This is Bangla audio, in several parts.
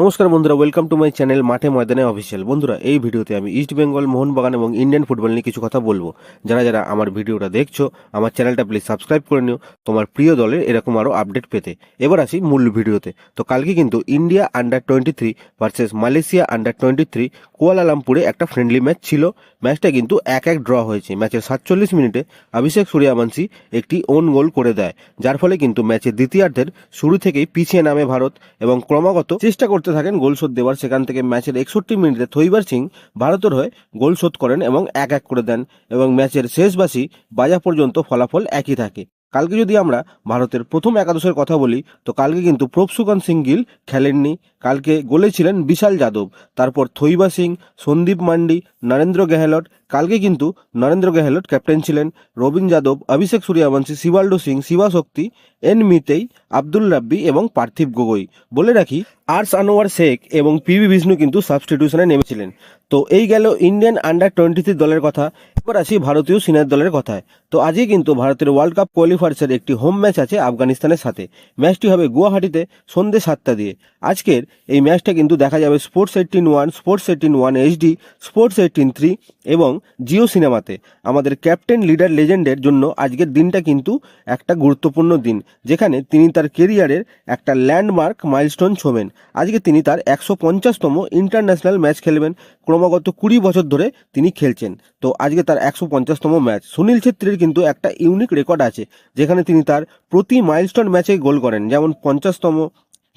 নমস্কার বন্ধুরা ওয়েলকাম টু মাই চ্যানেল মাঠে ময়দানে অফিসিয়াল বন্ধুরা, এই ভিডিওতে আমি ইস্ট বেঙ্গল মোহনবাগান এবং ইন্ডিয়ান ফুটবল নিয়ে কিছু কথা বলব। যারা যারা আমার ভিডিওটা দেখছ, আমার চ্যানেলটা প্লিজ সাবস্ক্রাইব করে নিও। তোমার প্রিয় দলের এরকম আরও আপডেট পেতে। এবার আসি মূল ভিডিওতে। তো কালকে কিন্তু India under twenty three versus Malaysia under twenty three কুয়ালালামপুরে একটা ফ্রেন্ডলি ম্যাচ ছিল। ম্যাচটা কিন্তু এক এক ড্র হয়েছে। ম্যাচের সাতচল্লিশ মিনিটে অভিষেক সূর্যবংশী একটি ওন গোল করে দেয়। যার ফলে কিন্তু ম্যাচের দ্বিতীয়ার্ধের শুরু থেকেই পিছিয়ে নামে ভারত এবং ক্রমাগত চেষ্টা করতে থাকেন, গোল শোধ দেওয়ার সেখান থেকে ম্যাচের একষট্টি মিনিটে থৈবার সিং ভারতের হয়ে গোল শোধ করেন এবং এক এক করে দেন এবং ম্যাচের শেষ বাসি বাজা পর্যন্ত ফলাফল একই থাকে। কালকে যদি আমরা ভারতের প্রথম একাদশের কথা বলি, তো কালকে কিন্তু প্রভসুকান সিং গিল খেলেননি। কালকে গোলে ছিলেন বিশাল যাদব। তারপর থৈবা সিং, সন্দীপ মান্ডি, নরেন্দ্র গেহলট কালকে কিন্তু নরেন্দ্র গেহলট ক্যাপ্টেন ছিলেন রবীন যাদব, অভিষেক সূর্যবংশী শিবাল্ডো সিং, শিবা শক্তি, এন মিতেই, আব্দুল রাব্বি এবং পার্থিব গগৈ। বলে রাখি, আর্স আনোয়ার শেখ এবং পিভি বিষ্ণু কিন্তু সাবস্টিটিউশনে নেমেছিলেন। তো এই গেল ইন্ডিয়ান আন্ডার টোয়েন্টি থ্রি দলের কথা। এবার আসি ভারতীয় সিনিয়র দলের কথায়। তো আজকে কিন্তু ভারতের ওয়ার্ল্ড কাপ কোয়ালিফায়ার্সের একটি হোম ম্যাচ আছে আফগানিস্তানের সাথে। ম্যাচটি হবে গুয়াহাটিতে সন্ধ্যে সাতটা দিয়ে। আজকের এই ম্যাচটা কিন্তু দেখা যাবে Sports eighteen one Sports eighteen one HD Sports eighteen three এবং জিও সিনেমাতে। আমাদের ক্যাপ্টেন লিডার লেজেন্ডের জন্য আজকের দিনটা কিন্তু একটা গুরুত্বপূর্ণ দিন, যেখানে তিনি তার কেরিয়ারের একটা ল্যান্ডমার্ক মাইলস্টোন ছোবেন। আজকে তিনি তার একশো পঞ্চাশতম ইন্টারন্যাশনাল ম্যাচ খেলবেন। ক্রমাগত কুড়ি বছর ধরে তিনি খেলছেন। তো আজকে তার একশো পঞ্চাশতম ম্যাচ। সুনীল ছেত্রীর কিন্তু একটা ইউনিক রেকর্ড আছে, যেখানে তিনি তার প্রতি মাইলস্টোন ম্যাচে গোল করেন। যেমন পঞ্চাশতম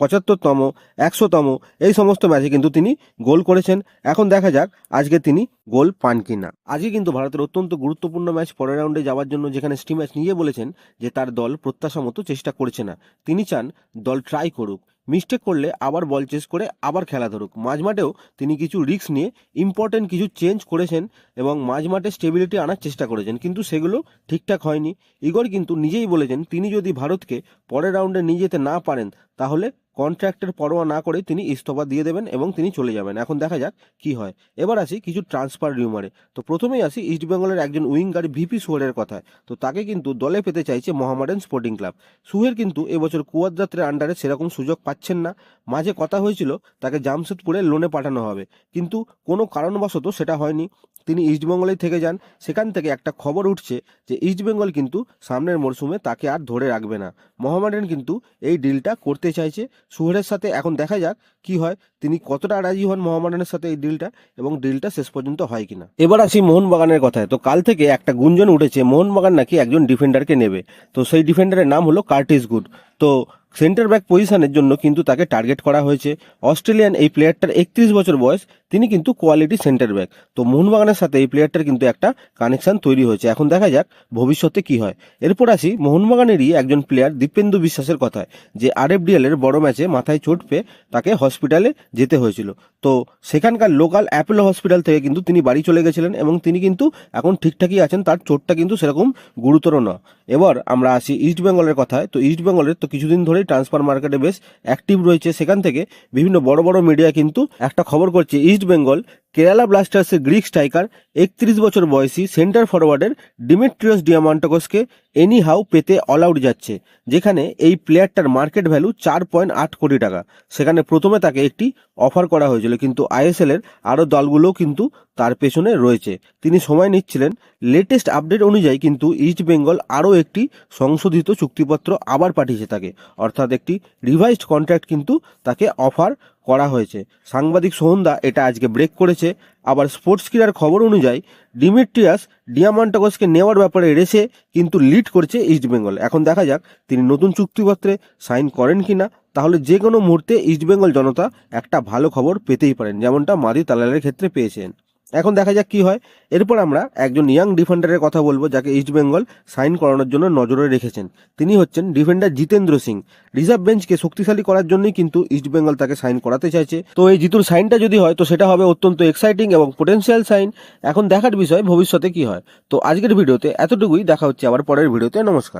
পঁচাত্তরতম, একশোতম, এই সমস্ত ম্যাচে কিন্তু তিনি গোল করেছেন। এখন দেখা যাক আজকে তিনি গোল পান কি না আজকে কিন্তু ভারতের অত্যন্ত গুরুত্বপূর্ণ ম্যাচ পরের রাউন্ডে যাওয়ার জন্য যেখানে স্টি ম্যাচ নিজে বলেছেন যে তার দল প্রত্যাশা মতো চেষ্টা করছে না। তিনি চান দল ট্রাই করুক। মিস্টেক করলে আবার বল চেস করে আবার খেলা ধরুক। মাঝমাঠেও তিনি কিছু রিস্ক নিয়ে ইম্পর্টেন্ট কিছু চেঞ্জ করেছেন এবং মাঝমাঠে স্টেবিলিটি আনার চেষ্টা করেছেন। কিন্তু সেগুলো ঠিকঠাক হয়নি। ইগর কিন্তু নিজেই বলেছেন, তিনি যদি ভারতকে পরের রাউন্ডে নিয়ে যেতে না পারেন, তাহলে কন্ট্রাক্টের পরোয়া না করে তিনি ইস্তফা দিয়ে দেবেন এবং তিনি চলে যাবেন। এখন দেখা যাক কি হয়। এবার আসি কিছু ট্রান্সফার রিউমারে তো প্রথমেই আসি ইস্ট বেঙ্গলের একজন উইঙ্গার ভিপি সুহেরের কথায়। তো তাকে কিন্তু দলে পেতে চাইছে মোহামেডান স্পোর্টিং ক্লাব সুহের কিন্তু এবছর কুয়াদ্রাত্রের আন্ডারে সেরকম সুযোগ পাচ্ছেন না। মাঝে কথা হয়েছিল, তাকে জামশেদপুরে লোনে পাঠানো হবে। কিন্তু কোনো কারণবশত সেটা হয়নি। তিনি ইস্টবেঙ্গলেই থেকে যান, সেখান থেকে একটা খবর উঠছে যে ইস্টবেঙ্গল কিন্তু সামনের মরশুমে তাকে আর ধরে রাখবে না। মোহামেডান কিন্তু এই ডিলটা করতে চাইছে। সুহেরের সাথে এখন দেখা যাক কি হয়, তিনি কতটা রাজি হন মোহামেডানের সাথে এই ডিলটা এবং ডিলটা শেষ পর্যন্ত হয় কিনা। এবার আসি মোহনবাগানের কথায়। তো কাল থেকে একটা গুঞ্জন উঠেছে, মোহনবাগান নাকি একজন ডিফেন্ডারকে নেবে। তো সেই ডিফেন্ডারের নাম হলো কার্টিস গুড। তো সেন্টার ব্যাক পজিশনের জন্য কিন্তু তাকে টার্গেট করা হয়েছে। অস্ট্রেলিয়ান এই প্লেয়ারটার একত্রিশ বছর বয়স তিনি কিন্তু কোয়ালিটি সেন্টার ব্যাক তো মোহনবাগানের সাথে এই প্লেয়ারটার কিন্তু একটা কানেকশান তৈরি হয়েছে। এখন দেখা যাক ভবিষ্যতে কি হয়। এরপর আসি, মোহনবাগানেরই একজন প্লেয়ার দীপেন্দু বিশ্বাসের কথায়, যে আরএফডিএল এর বড় ম্যাচে মাথায় চোট পেয়ে তাকে হসপিটালে যেতে হয়েছিল। তো সেখানকার লোকাল অ্যাপোলো হসপিটাল থেকে কিন্তু তিনি বাড়ি চলে গেছিলেন এবং তিনি কিন্তু এখন ঠিকঠাকই আছেন, তার চোটটা কিন্তু সেরকম গুরুতর না এবার আমরা আসি ইস্ট বেঙ্গলের কথায়। তো ইস্ট বেঙ্গলের তো কিছুদিন ধরেই ট্রান্সফার মার্কেটে বেশ অ্যাক্টিভ রয়েছে। সেখান থেকে বিভিন্ন বড় বড় মিডিয়া কিন্তু একটা খবর করছে ইস্ট বেঙ্গল, কেরালা ব্লাস্টার্সের গ্রিক স্ট্রাইকার, একত্রিশ বছর বয়সী সেন্টার ফরওয়ার্ডের ডিমিট্রিয়াস ডিয়ামান্টাকসকে এনি হাউ পেতে অল আউট যাচ্ছে, যেখানে এই প্লেয়ারটার মার্কেট ভ্যালু চার পয়েন্ট আট কোটি টাকা। সেখানে প্রথমে তাকে একটি অফার করা হয়েছিল, কিন্তু আইএসএল এর আরও দলগুলোও কিন্তু তার পেছনে রয়েছে। তিনি সময় নিচ্ছিলেন লেটেস্ট আপডেট অনুযায়ী, কিন্তু ইস্ট বেঙ্গল আরও একটি সংশোধিত চুক্তিপত্র আবার পাঠিয়েছে তাকে। অর্থাৎ একটি রিভাইসড কন্ট্রাক্ট কিন্তু তাকে অফার করা হয়েছে। সাংবাদিক সোহন্দা এটা আজকে ব্রেক করেছে। আবার স্পোর্টস ক্রীড়ার খবর অনুযায়ী ডিমিট্রিয়াস ডিয়ামান্টাগসকে নেওয়ার ব্যাপারে রেসে কিন্তু লিড করছে ইস্টবেঙ্গল এখন দেখা যাক তিনি নতুন চুক্তিপত্রে সাইন করেন কি না তাহলে যে কোনো মুহূর্তে ইস্টবেঙ্গল জনতা একটা ভালো খবর পেতেই পারেন, যেমনটা মাদি তালালের ক্ষেত্রে পেয়েছেন। এখন দেখা যাক কি হয়। এরপর আমরা একজন ইয়াং ডিফেন্ডারের কথা বলব, যাকে ইস্টবেঙ্গল সাইন করানোর জন্য নজরে রেখেছেন। তিনি হচ্ছেন ডিফেন্ডার জিতেন্দ্র সিং। রিজার্ভ বেঞ্চকে শক্তিশালী করার জন্যই কিন্তু ইস্টবেঙ্গল তাকে সাইন করাতে চাইছে। তো এই জিতুর সাইনটা যদি হয়, তো সেটা হবে অত্যন্ত এক্সাইটিং এবং পোটেন্সিয়াল সাইন এখন দেখার বিষয় ভবিষ্যতে কি হয়। তো আজকের ভিডিওতে এতটুকুই। দেখা হচ্ছে আবার পরের ভিডিওতে। নমস্কার।